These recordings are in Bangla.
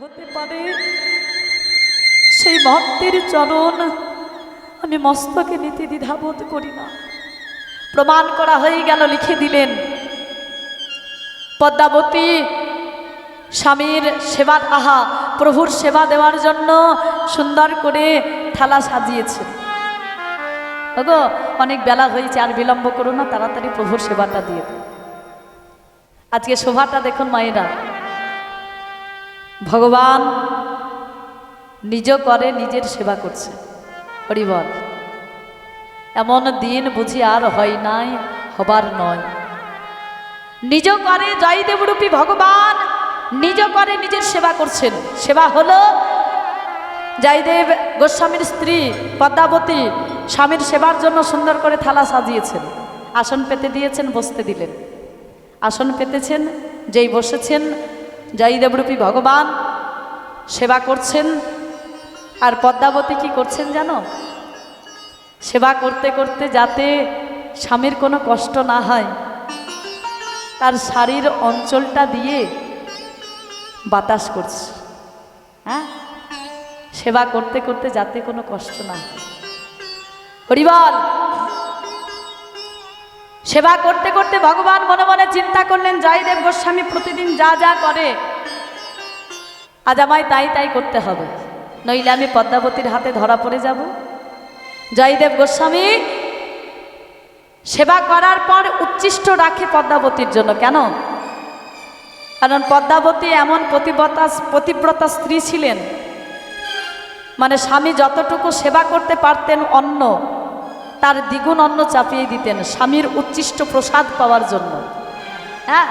হতে পারে। সেই ভক্তের চরণ আমি মস্তকে নিতে দ্বিধাবোধ করি না। প্রমাণ করা হয়ে গেল, লিখে দিলেন, পদ্মাবতী স্বামীর সেবা, আহা, প্রভুর সেবা দেওয়ার জন্য সুন্দর করে থালা সাজিয়েছে। ওগো, অনেক বেলা হয়েছে, আর বিলম্ব করো না, তাড়াতাড়ি প্রভুর সেবাটা দিয়ে আজকে শোভাটা দেখুন মায়েরা। ভগবান নিজ করে নিজের সেবা করছে। হরিবল এমন দিন বুঝি আর হয় নাই, হবার নয়। নিজ করে জয়দেবরূপী ভগবান নিজ করে নিজের সেবা করছেন। সেবা হলো জয়দেব গোস্বামীর স্ত্রী পদ্মাবতী স্বামীর সেবার জন্য সুন্দর করে থালা সাজিয়েছেন। আসন পেতে দিয়েছেন, বসতে দিলেন। আসন পেতেছেন, যেই বসেছেন জয়দেবরূপী ভগবান সেবা করছেন। আর পদ্মাবতী কি করছেন জানো? সেবা করতে করতে যাতে স্বামীর কোনো কষ্ট না হয়, তার শাড়ির অঞ্চলটা দিয়ে বাতাস করছে। হ্যাঁ? সেবা করতে করতে যাতে কোনো কষ্ট না হয়। হরিবল! সেবা করতে করতে ভগবান মনে মনে চিন্তা করলেন, জয়দেব গোস্বামী প্রতিদিন যা যা করে, আজ আমায় তাই তাই করতে হবে। নইলে আমি পদ্মাবতীর হাতে ধরা পড়ে যাব। জয়দেব গোস্বামী সেবা করার পর উচ্ছিষ্ট রাখে পদ্মাবতীর জন্য। কেন? কারণ পদ্মাবতী এমন প্রতিব্রতা প্রতিব্রতা স্ত্রী ছিলেন। মানে স্বামী যতটুকু সেবা করতে পারতেন অন্ন তার দ্বিগুণ অন্ন চাপিয়ে দিতেন স্বামীর উচ্ছিষ্ট প্রসাদ পাওয়ার জন্য। হ্যাঁ?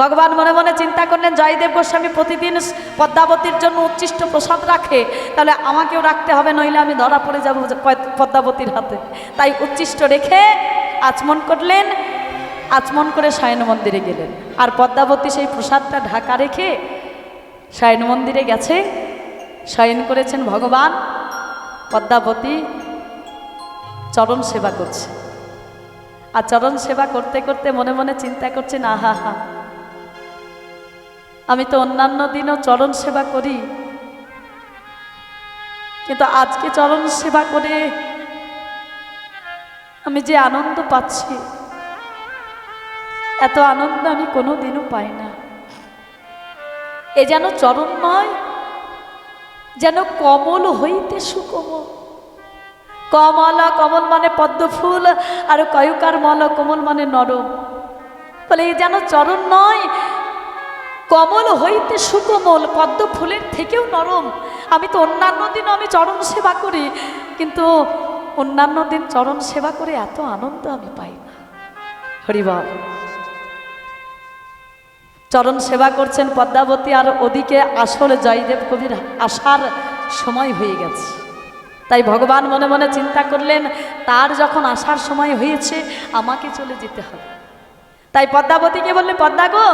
ভগবান মনে মনে চিন্তা করলেন, জয়দেব গোস্বামী প্রতিদিন পদ্মাবতীর জন্য উচ্ছিষ্ট প্রসাদ রাখে, তাহলে আমাকেও রাখতে হবে, নইলে আমি ধরা পড়ে যাব পদ্মাবতীর হাতে। তাই উচ্ছিষ্ট রেখে আচমন করলেন, আচমন করে সায়ন মন্দিরে গেলেন। আর পদ্মাবতী সেই প্রসাদটা ঢাকা রেখে সায়ন মন্দিরে গেছে। শয়ন করেছেন ভগবান, পদ্মাবতী চরণ সেবা করছে। আর চরণ সেবা করতে করতে মনে মনে চিন্তা করছেন আহা হা আমি তো অন্যান্য দিনও চরণ সেবা করি। কিন্তু আজকে চরণ সেবা করে আমি যে আনন্দ পাচ্ছি, এত আনন্দ আমি কোনো দিনও পাই না। এ যেন চরণ নয় যেন কমল হইতে সুকমল। কমল কমল মানে পদ্ম ফুল আর কয়ুকার মল, কমল মানে নরম। বলে, এই যেন চরণ নয়, কমল হইতে সুকোমল পদ্ম ফুলের থেকেও নরম। আমি তো অন্যান্য দিন আমি চরণ সেবা করি, কিন্তু অন্যান্য দিন চরণ সেবা করে এত আনন্দ আমি পাই না। হরিবল চরণ সেবা করছেন পদ্মাবতী, আর ওদিকে আসলে জয়দেব কবির আসার সময় হয়ে গেছে। তাই ভগবান মনে মনে চিন্তা করলেন, তার যখন আসার সময় হয়েছে, আমাকে চলে যেতে হবে। তাই পদ্মাবতীকে বললে, পদ্মা গো,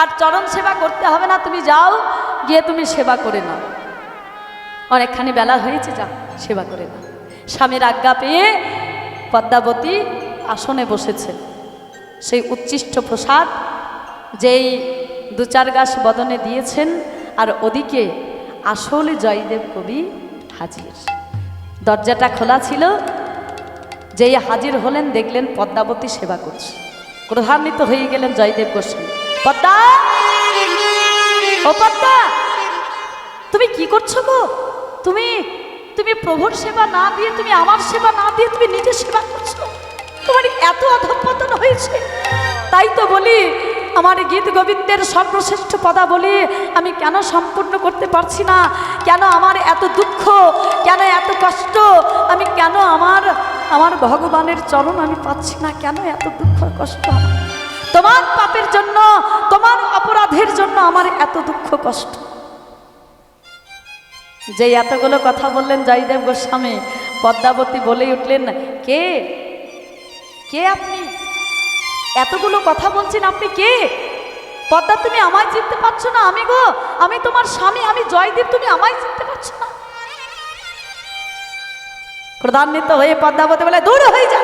আর চরণ সেবা করতে হবে না, তুমি যাও, গিয়ে তুমি সেবা করে নাও। অনেকখানি বেলা হয়েছে, যাও, সেবা করে নাও। স্বামীর আজ্ঞা পেয়ে পদ্মাবতী আসনে বসেছে। সেই উচ্ছিষ্ট প্রসাদ যেই দু চার গাছ বদনে দিয়েছেন, আর ওদিকে আসলে জয়দেব কবি হাজির। দরজাটা খোলা ছিল। যেই হাজির হলেন, দেখলেন পদ্মাবতী সেবা করছে। ক্রধান্বিত হয়ে গেলেন জয়দেব গোস্বামী। পদ্মা! ও পদ্মা! তুমি কি করছ গো? তুমি তুমি প্রভুর সেবা না দিয়ে, তুমি আমার সেবা না দিয়ে তুমি নিজের সেবা করছ? তোমার এত অধপতন হয়েছে। তাই তো বলি আমার গীত গোবিন্দের সর্বশ্রেষ্ঠ পদা বলি আমি কেন সম্পূর্ণ করতে পারছি না? কেন আমার এত দুঃখ? কেন এত কষ্ট? আমি কেন আমার আমার ভগবানের চরণ আমি পাচ্ছি না? কেন এত দুঃখ, কষ্ট? তোমার পাপের জন্য, তোমার অপরাধের জন্য আমার এত দুঃখ, কষ্ট। যে এতগুলো কথা বললেন জয়দেব গোস্বামী, পদ্মাবতী বলেই উঠলেন, কে? কে আপনি? এতগুলো কথা বলছেন আপনি কে? পদ্মা, তুমি আমায় চিনতে পারছ না। আমি গো, আমি তোমার স্বামী, আমি জয়দেব তুমি আমায় চিনতে পারছ না। ক্রধান্বিত হয়ে পদ্মাবতী বলে, দূর হয়ে যা।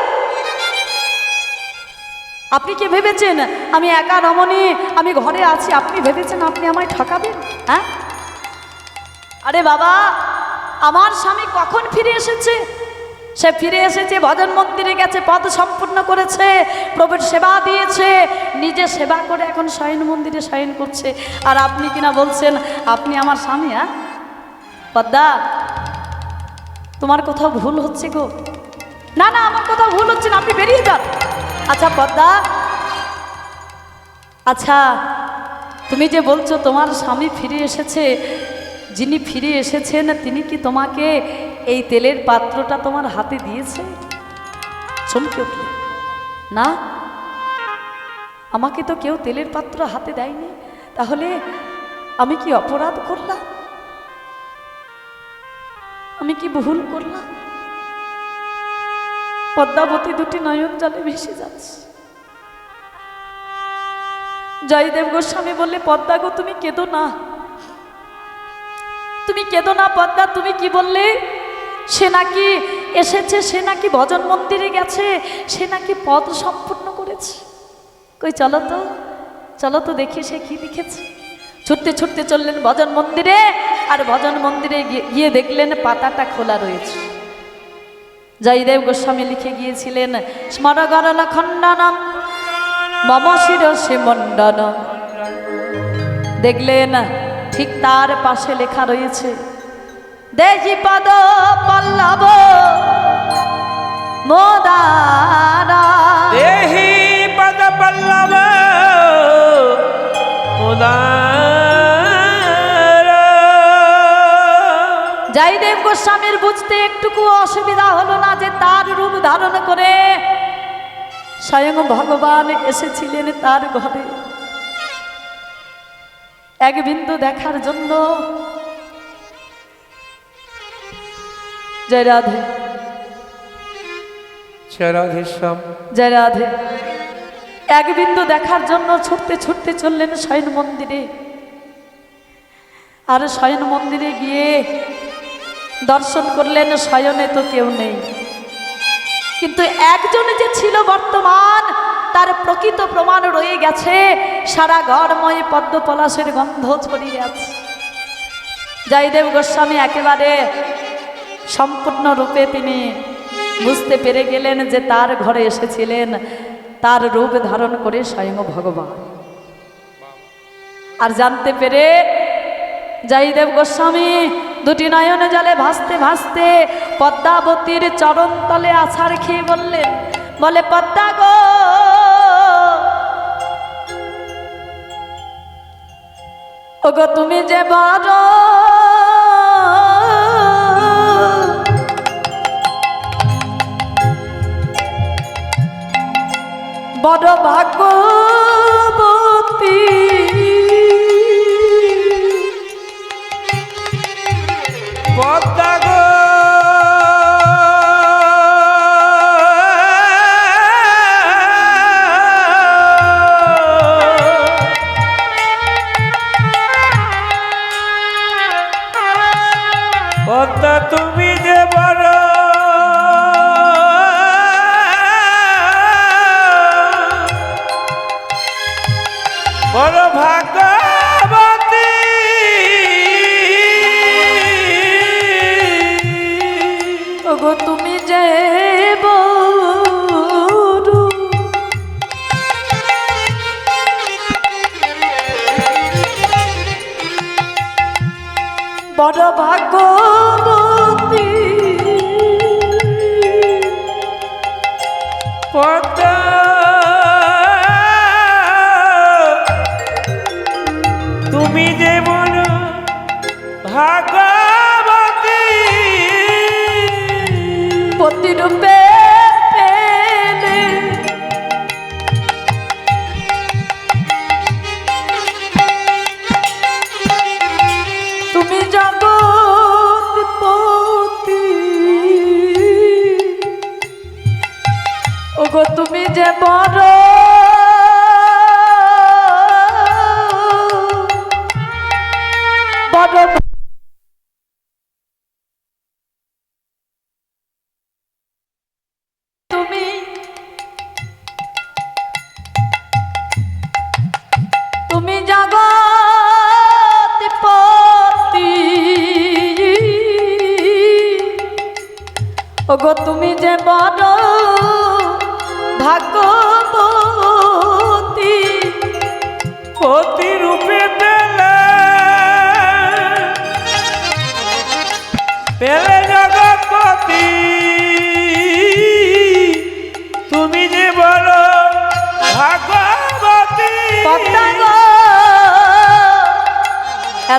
আপনি কি ভেবেছেন? আমি একা রমণী, আমি ঘরে আছি। আপনি ভেবেছেন আপনি আমায় ঠকাবেন? হ্যাঁ? আরে বাবা, আমার স্বামী কখন ফিরে এসেছে? সে ফিরে এসেছে, ভজন মন্দিরে গেছে পদ সম্পূর্ণ করেছে, প্রভুর সেবা দিয়েছে, নিজে সেবা করে এখন শয়ন মন্দিরে শয়ন করছে। আর আপনি কিনা বলছেন, আপনি আমার স্বামী হ্যাঁ? পদ্মা, তোমার কোথাও ভুল হচ্ছে গো? না না, আমার কোথাও ভুল হচ্ছে না, আপনি বেরিয়ে যান। আচ্ছা পদ্মা আচ্ছা তুমি যে বলছো তোমার স্বামী ফিরে এসেছে, যিনি ফিরে এসেছেন, তিনি কি তোমাকে এই তেলের পাত্রটা তোমার হাতে দিয়েছে? চমকে উঠলে না? আমাকে তো কেউ তেলের পাত্র হাতে দেয়নি। তাহলে আমি কি অপরাধ করলাম? আমি কি ভুল করলাম? পদ্মাবতী দুটি নয়ন জলে ভেসে যাচ্ছে। জয়দেব গোস্বামী বললে, পদ্মা গো, তুমি কেঁদো না। তুমি কেঁদো না, পদ্মা, তুমি কি বললে? সে নাকি এসেছে, সে নাকি ভজন মন্দিরে গেছে, সে নাকি পদ সম্পূর্ণ করেছে। কই, চলো তো চলো তো দেখি সে কি লিখেছে। ছুটতে ছুটতে চললেন ভজন মন্দিরে, আর ভজন মন্দিরে গিয়ে- দেখলেন পাতাটা খোলা রয়েছে। জয়দেব গোস্বামী লিখে গিয়েছিলেন, স্মরগরল খণ্ডনম, মম শিরসে মণ্ডন দেখলেন ঠিক তার পাশে লেখা রয়েছে দেহি পদ পল্লব মোদারা। দেহি পদ পল্লব জয়দেব গোস্বামীর বুঝতে একটুকু অসুবিধা হলো না যে তার রূপ ধারণ করে স্বয়ং ভগবান এসেছিলেন তার ঘরে। এক বিন্দু দেখার জন্য জয় রাধে। চরাধেশ্বম জয় রাধে। এক বিন্দু দেখার জন্য ছুটতে ছুটতে চললেন শয়ন মন্দিরে। আর শয়ন মন্দিরে গিয়ে দর্শন করলেন শয়নে তো কেউ নেই। কিন্তু একজন যে ছিল বর্তমান তার প্রকৃত প্রমাণ রয়ে গেছে। সারা ঘরময় পদ্ম পলাশের গন্ধ ছড়িয়ে আছে। জয়দেব গোস্বামী একেবারে সম্পূর্ণরূপে তিনি বুঝতে পেরে গেলেন যে তার ঘরে এসেছিলেন। তার রূপ ধারণ করে স্বয়ং ভগবান। আর জানতে পেরে জয়দেব গোস্বামী দুটি নয়ন জলে ভাসতে ভাসতে পদ্মাবতীর চরণ তলে আছাড় খেয়ে বললেন, বলে, পদ্মা গো! ওগো, তুমি যে বড় বড় ভাগ্যবতী। বড় ভাগ্যবতী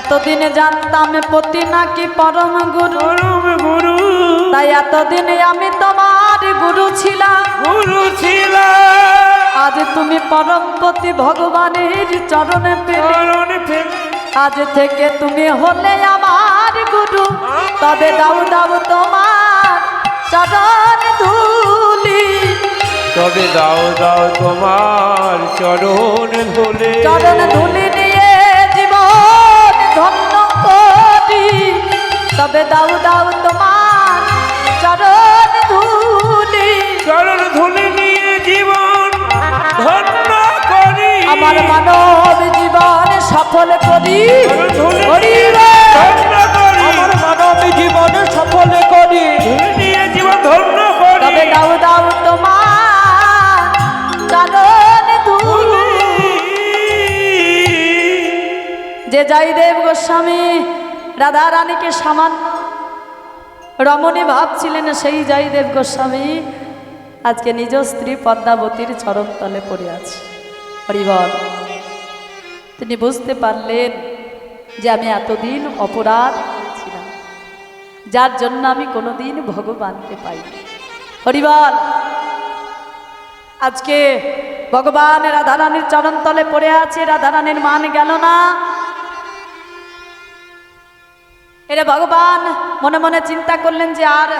এতদিনে জানতাম পতি নাকি পরম গুরু। পরম গুরু। তাই এতদিনে আমি তোমার গুরু ছিলাম। গুরু ছিল আজ তুমি পরমপতি ভগবানের চরণে পেলে। আজ থেকে তুমি হলে আমার গুরু। তবে দাও দাও তোমার চরণ ধুলি। তবে দাও দাও তোমার চরণ ধুলি। চরণ ধুলি তবে দাও দাও তোমার চরণ ধুলি। চরণ ধুলে নিয়ে জীবন ধন্য করি। আমার মানব জীবন সফল করি। আমার মানব জীবনে সফল করি। ধুলে নিয়ে জীবন ধন্য করি। তবে দাও দাও তোমার চরণ ধুলি। যে জয়দেব গোস্বামী রাধা রানীকে সামান্য রমণী ভাবছিলেন, সেই জয়দেব গোস্বামী আজকে নিজ স্ত্রী পদ্মাবতীর চরণতলে পড়ে আছে। হরিবল, তিনি বুঝতে পারলেন যে আমি এতদিন অপরাধ ছিলাম যার জন্য আমি কোনোদিন ভগবানকে পাইনি। হরিবল, আজকে ভগবান রাধারানীর চরণতলে পড়ে আছে রাধারানীর মান গেল না? এরে ভগবান, মনে মনে চিন্তা করলেন যে আর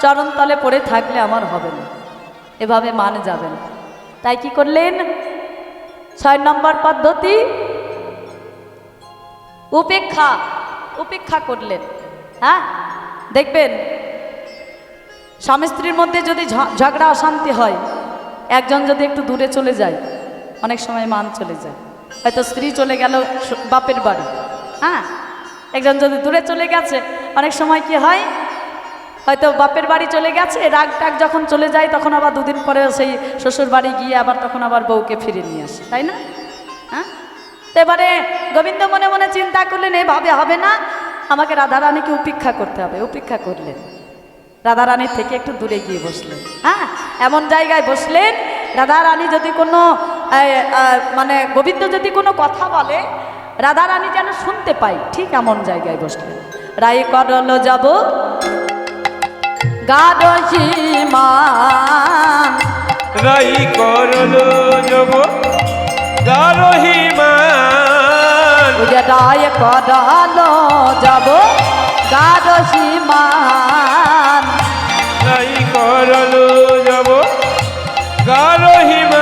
চরণতলে পড়ে থাকলে আমার হবে না। এভাবে মান যাবেন তাই কি করলেন? ছয় নম্বর পদ্ধতি উপেক্ষা উপেক্ষা করলেন। হ্যাঁ? দেখবেন, স্বামী স্ত্রীর মধ্যে যদি ঝগড়া, অশান্তি হয়, একজন যদি একটু দূরে চলে যায়, অনেক সময় মান চলে যায়। হয়তো স্ত্রী চলে গেল বাপের বাড়ি। হ্যাঁ? একজন যদি দূরে চলে গেছে, অনেক সময় কি হয়? হয়তো বাপের বাড়ি চলে গেছে, রাগ টাগ যখন চলে যায়, তখন আবার দুদিন পরে সেই শ্বশুর বাড়ি গিয়ে আবার তখন আবার বউকে ফিরে নিয়ে আসে, তাই না? হ্যাঁ? তো এবারে গোবিন্দ মনে মনে চিন্তা করলেন, এভাবে হবে না। আমাকে রাধারানীকে উপেক্ষা করতে হবে, উপেক্ষা করলেন। রাধারানীর থেকে একটু দূরে গিয়ে বসলেন। হ্যাঁ? এমন জায়গায় বসলেন, রাধারানী যদি কোনো মানে গোবিন্দ যদি কোনো কথা বলে রাধারানী যেন শুনতে পাই ঠিক এমন জায়গায় বসলেন রায় করল যাব গাডহিমান রাই করল যাব গারহিমান ওই রায় করল যাব গাডহিমান রাই করল যাব গারহিমান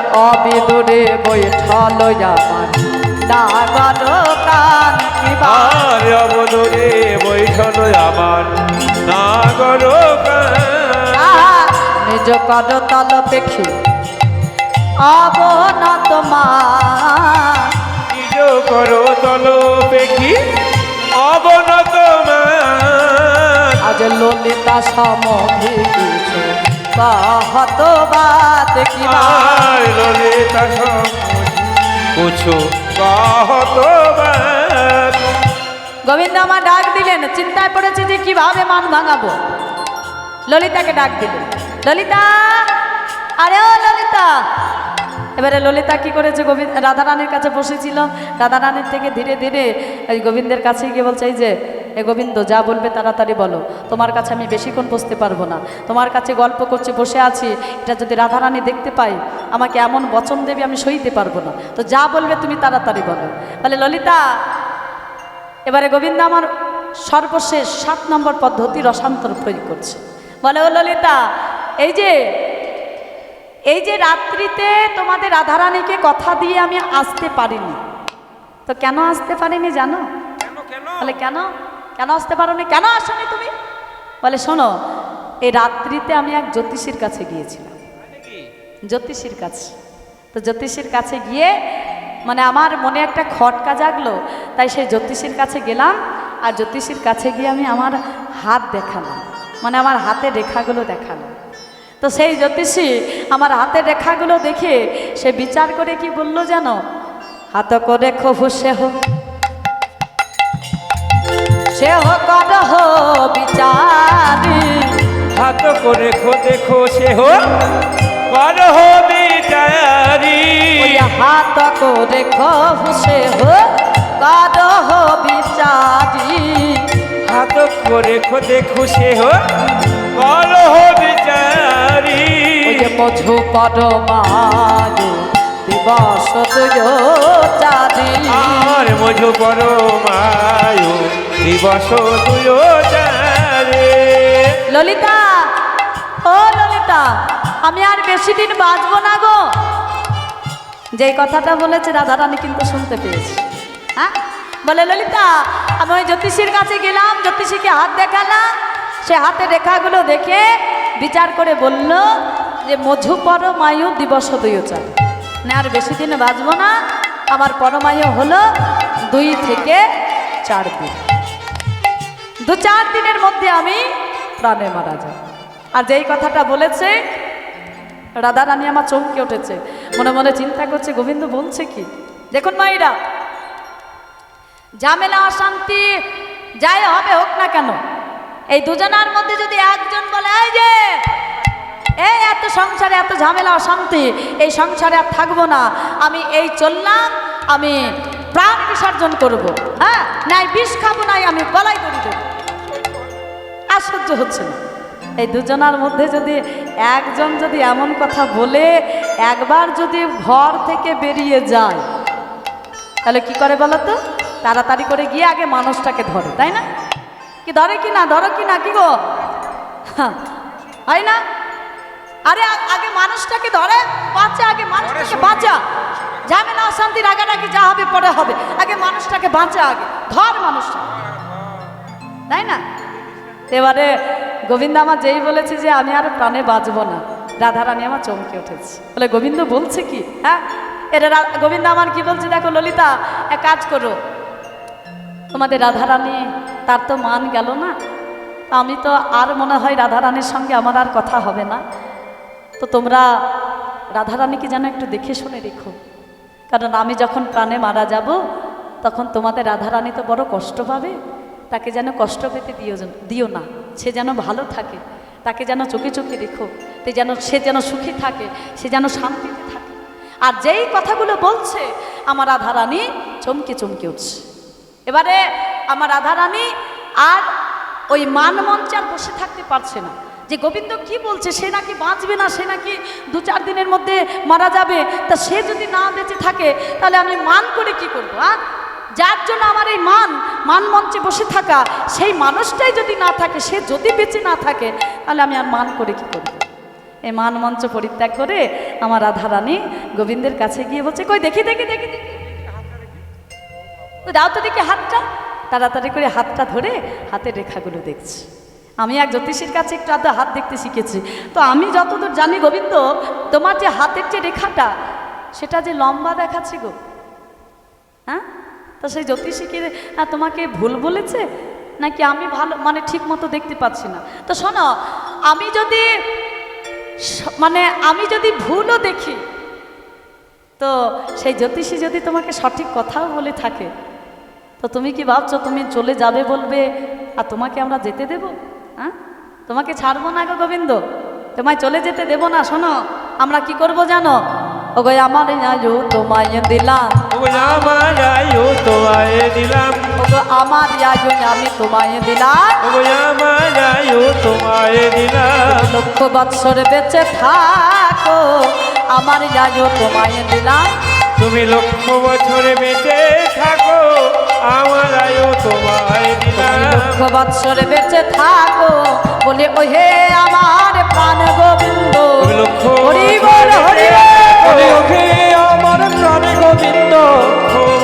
আজ অবিদুরে বৈঠল আমার ডাগর কান কিবা আর অবদরে বৈঠল আমার নাগর নিজ কর তল পেখি। অবনত তোমার নিজ করো তল পেখি। অবনত মান আজ ললিতা সমধি কিছু কহত বাত কিবা আর ললিতা কুছো কহত গোবিন্দ আমার ডাক দিলেন চিন্তায় পড়েছে যে কীভাবে মান ভাঙাবো। ললিতাকে ডাক দিলেন ললিতা আরে ও ললিতা। এবারে ললিতা কি করেছে গোবিন্দ রাধারানীর কাছে বসেছিল। রাধারানীর থেকে ধীরে ধীরে এই গোবিন্দের কাছে গিয়ে বলছে এই যে এ গোবিন্দ যা বলবে তাড়াতাড়ি বলো। তোমার কাছে আমি বেশিক্ষণ বসতে পারব না। তোমার কাছে গল্প করছে বসে আছি। এটা যদি রাধারানী দেখতে পাই আমাকে এমন বচন দেবে আমি সইতে পারব না। তো যা বলবে তুমি তাড়াতাড়ি বলো। বলে ললিতা এবারে গোবিন্দ আমার সর্বশেষ সাত নম্বর পদ্ধতি রসান্তর প্রয়োগ করছে। বলে ও ললিতা এই যে এই যে রাত্রিতে তোমাদের রাধারানীকে কথা দিয়ে আমি আসতে পারিনি। তো কেন আসতে পারিনি জানো? কেন কেন? কেন আসতে পারোনি? কেন আসনি তুমি? বলে শোনো এই রাত্রিতে আমি এক জ্যোতিষীর কাছে গিয়েছিলাম। জ্যোতিষীর কাছে। তো জ্যোতিষীর কাছে গিয়ে মানে আমার মনে একটা খটকা জাগলো তাই সেই জ্যোতিষীর কাছে গেলাম আর জ্যোতিষীর কাছে গিয়ে আমি আমার হাত দেখালাম। মানে আমার হাতের রেখাগুলো দেখাল তো সেই জ্যোতিষী আমার হাতের রেখাগুলো দেখে সে বিচার করে কি বলল জানো? হাত করে খবু সে হোক সে হোক করহ বিচারি। হাত করে খো দেখো সে হো করহ বিচারি। ওই হাত করে খবু সে হোক করহ বিচারি। হাত করে খো দেখো সে হো করহ বিচারি। মধু পরমায়ু দিবস চারি আর মজু বড় মায়ু দিবস দুয় চারে ললিতা ও ললিতা আমি আর বেশি দিন বাঁচবো না গো। যেই কথাটা বলেছে রাধারানী কিন্তু শুনতে পেয়েছি। হ্যাঁ? বলে ললিতা আমি ওই জ্যোতিষীর কাছে গেলাম জ্যোতিষীকে হাত দেখালাম। সে হাতে রেখাগুলো দেখে বিচার করে বলল যে মধু পরমায়ু দিবস দুইচার না আর বেশি দিন বাঁচবো না। আমার পরমায়ু হলো দুই থেকে চার দিন। দু চার দিনের মধ্যে আমি প্রাণে মারা যাব। আর যেই কথাটা বলেছে, রাধা রানী আমার চমকে উঠেছে। মনে মনে চিন্তা করছে, গোবিন্দ বলছে কি? দেখুন মাইরা ঝামেলা, অশান্তি, যাই হবে হোক না কেন, এই দুজনার মধ্যে যদি একজন বলে, এই যে এই এত সংসারে এত ঝামেলা অশান্তি এই সংসারে আর থাকব না। আমি এই চললাম আমি প্রাণ বিসর্জন করব। হ্যাঁ? নাই বিষ খাব নাই আমি গলায় করে দেবো। সহ্য হচ্ছে। না এই দুজনার মধ্যে যদি একজন যদি এমন কথা বলে একবার যদি ঘর থেকে বেরিয়ে যায় তাহলে কি করে বলো তো? তাড়াতাড়ি করে গিয়ে আগে মানুষটাকে ধরে তাই না? কি ধরে কি না? ধরো কি না? কি গো? হ্যাঁ, হয় না? আরে আগে মানুষটাকে ধরে বাঁচা আগে মানুষটাকে বাঁচা। ঝামেলা অশান্তি রাগারাগি যা হবে পরে হবে। আগে মানুষটাকে বাঁচা আগে। ধর মানুষটা। তাই না? এবারে গোবিন্দ আমার যেই বলেছে যে আমি আর প্রাণে বাঁচবো না রাধারানী আমার চমকে উঠেছে। বলে গোবিন্দ বলছে কি? হ্যাঁ? এটা গোবিন্দ আমার কি বলছে? দেখো ললিতা এক কাজ করো। তোমাদের রাধারানী তার তো মান গেল না। আমি তো আর মনে হয় রাধারানীর সঙ্গে আমার আর কথা হবে না। তো তোমরা রাধারানীকে যেন একটু দেখে শুনে রেখো। কারণ আমি যখন প্রাণে মারা যাব, তখন তোমাদের রাধারানী তো বড় কষ্ট পাবে। তাকে যেন কষ্ট পেতে দিও দিও না। সে যেন ভালো থাকে। তাকে যেন চোখে চোখে রেখো। তে যেন, সে যেন সুখী থাকে, সে যেন শান্তিতে থাকে। আর যেই কথাগুলো বলছে, আমার রাধারানী চমকে চমকে উঠছে। এবারে আমার রাধারানী আর ওই মান মঞ্চে আর বসে থাকতে পারছে না। যে গোবিন্দ কি বলছে, সে নাকি বাঁচবে না, সে নাকি দু চার দিনের মধ্যে মারা যাবে? তা সে যদি না বেঁচে থাকে, তাহলে আমি মান করে কি করব আর যার জন্য আমার এই মান মান মঞ্চে বসে থাকা, সেই মানুষটাই যদি না থাকে, সে যদি বেঁচে না থাকে, তাহলে আমি আর মান করে কি করব? এই মান মঞ্চ পরিত্যাগ করে আমার রাধারানী গোবিন্দের কাছে গিয়ে বলছে, কই দেখি দেখি দেখি দেখি। দাও তো দেখি হাতটা। তাড়াতাড়ি করে হাতটা ধরে হাতের রেখাগুলো দেখছি। আমি এক জ্যোতিষীর কাছে একটু আধা হাত দেখতে শিখেছি। তো আমি যতদূর জানি গোবিন্দ, তোমার যে হাতের যে রেখাটা, সেটা যে লম্বা দেখাচ্ছে গো। হ্যাঁ? তো সেই জ্যোতিষী কি তোমাকে ভুল বলেছে? নাকি আমি ভালো মানে ঠিক মতো দেখতে পাচ্ছি না? তো শোনো, আমি যদি মানে আমি যদি ভুলও দেখি, তো সেই জ্যোতিষী যদি তোমাকে সঠিক কথাও বলে থাকে, তো তুমি কি ভাবছ তুমি চলে যাবে বলবে, আর তোমাকে আমরা যেতে দেব? হ্যাঁ? তোমাকে ছাড়বো না গো গোবিন্দ। তোমায় চলে যেতে দেব না শোনো। আমরা কি করব জানো? ওগো আমার আয়ু তোমায় দিলাম। আমার আয়ু তোমায় দিলাম। ওগো আমার আয়ু আমি তোমায় দিলাম। আমার আয়ু তোমায় দিলাম। লক্ষ বৎসর বেঁচে থাকো আমার আয়ু তোমায় দিলাম। তুমি লক্ষ বছরে বেঁচে থাকো আমার আয়ু তোমায় দিলাম। লক্ষ বৎসর বেঁচে থাকো বলে ওহে আমার প্রাণ গোবিন্দ। লক্ষ হরি বল হরি বলে ওঠে আমার প্রাণে গোবিন্দ।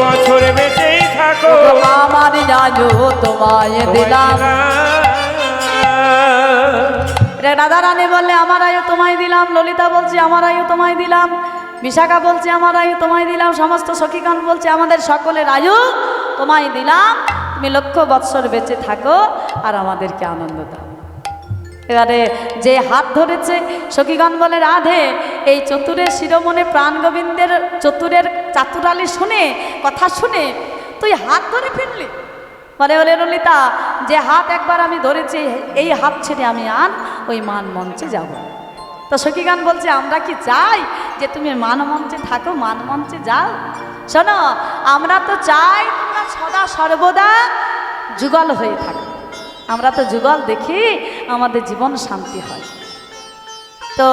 বছরে বেঁচেই থাকো। আমার আয়ু তোমায় দিলাম। রে রাধা রানী বললে আমার আয়ু তোমায় দিলাম। ললিতা বলছে আমার আয়ু তোমায় দিলাম। বিশাখা বলছে আমার আয়ু তোমায় দিলাম। সমস্ত সখীগণ বলছে আমাদের সকলের আয়ু তোমায় দিলাম। তুমি লক্ষ বৎসর বেঁচে থাকো আর আমাদেরকে আনন্দ দাও। এবারে যে হাত ধরেছে সখীগণ বলে, রাধে, এই চতুরের শিরোমণে প্রাণ গোবিন্দের চতুরের চাতুরালি শুনে, কথা শুনে তুই হাত ধরে ফিরলি বলে বলে, ললিতা, যে হাত একবার আমি ধরেছি, এই হাত ছেড়ে আমি আন ওই মান মঞ্চে যাব তো সখীগান বলছে, আমরা কি চাই যে তুমি মান মঞ্চে থাকো, মান মঞ্চে যাও? শোনো, আমরা তো চাই তোমরা সদা সর্বদা যুগল হয়ে থাকো। আমরা তো যুগল দেখি আমাদের জীবন শান্তি হয়। তো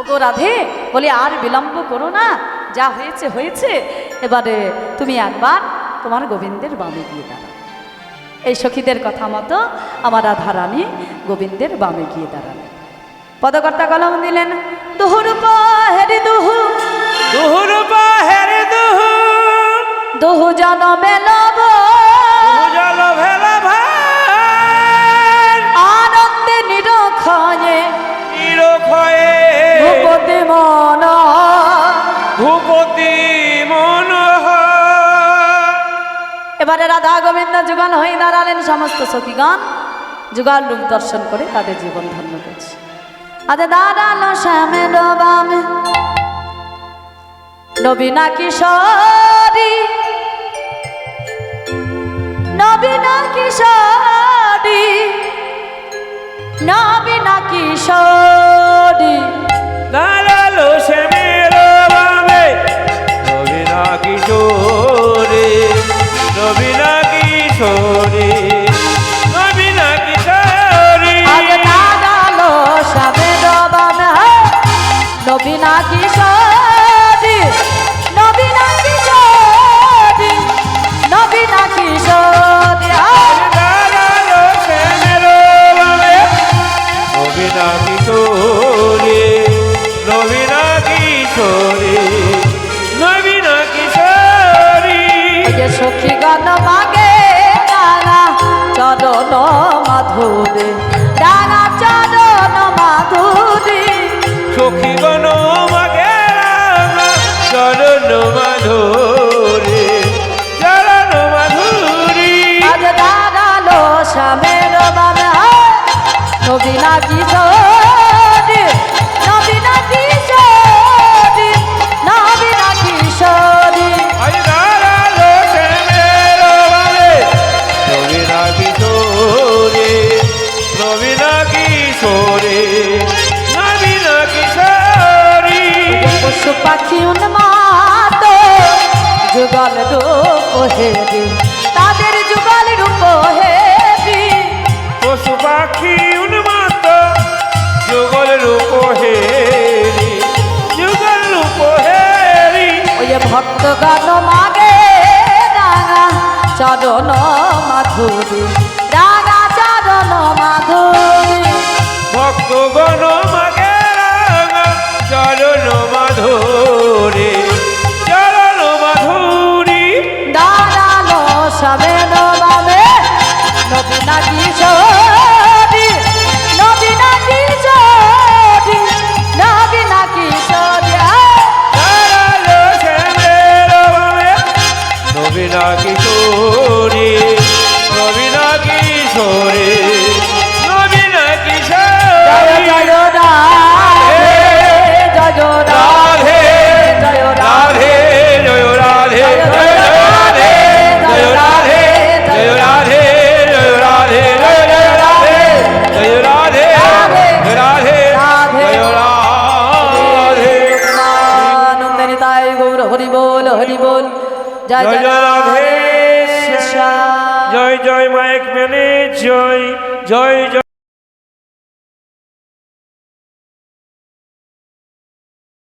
ওগো রাধে, বলি আর বিলম্ব করো না, যা হয়েছে হয়েছে। এবারে তুমি একবার তোমার গোবিন্দের বামে গিয়ে দাঁড়াও। এই সখীদের কথা মতো আমার রাধা রানী গোবিন্দের বামে গিয়ে দাঁড়ালেন। পদকর্তা কলম দিলেন, দুহুর হেরি দুহু দুহুর বাহের দুহু দুহু জন বেলব জল ভেলা ভার। আনন্দে নিরক্ষয়ে নিরক্ষয়ে ভূপতি মন ভূপতি মনোহর। এবারে রাধা গোবিন্দ যুগল হয়ে দাঁড়ালেন সমস্ত সখীগণ। যুগল রূপ দর্শন করে তাদের জীবন ধন্য করছে। আদে দাঁড়াল শ্যামের বামে। নবীনা কিশোরী নবীনা কিশোরী নবীনা কিশোরী দাঁড়াল সে মেরো বামে নবীনা কিশোরে নবীনা কিশোরে নবীনা পাখি উন্মাত যুগল রূপ হেরি তাদের যুগল রূপ হেরি পশু পাখি উন্মাত যুগল রূপ হেরি যুগল রূপ হেরি ওই ভক্ত গান মাগে রাঙা চরণ মাধুরী। রাঙা চরণ মাধুরী। ভক্তগণ মাগে নবীনা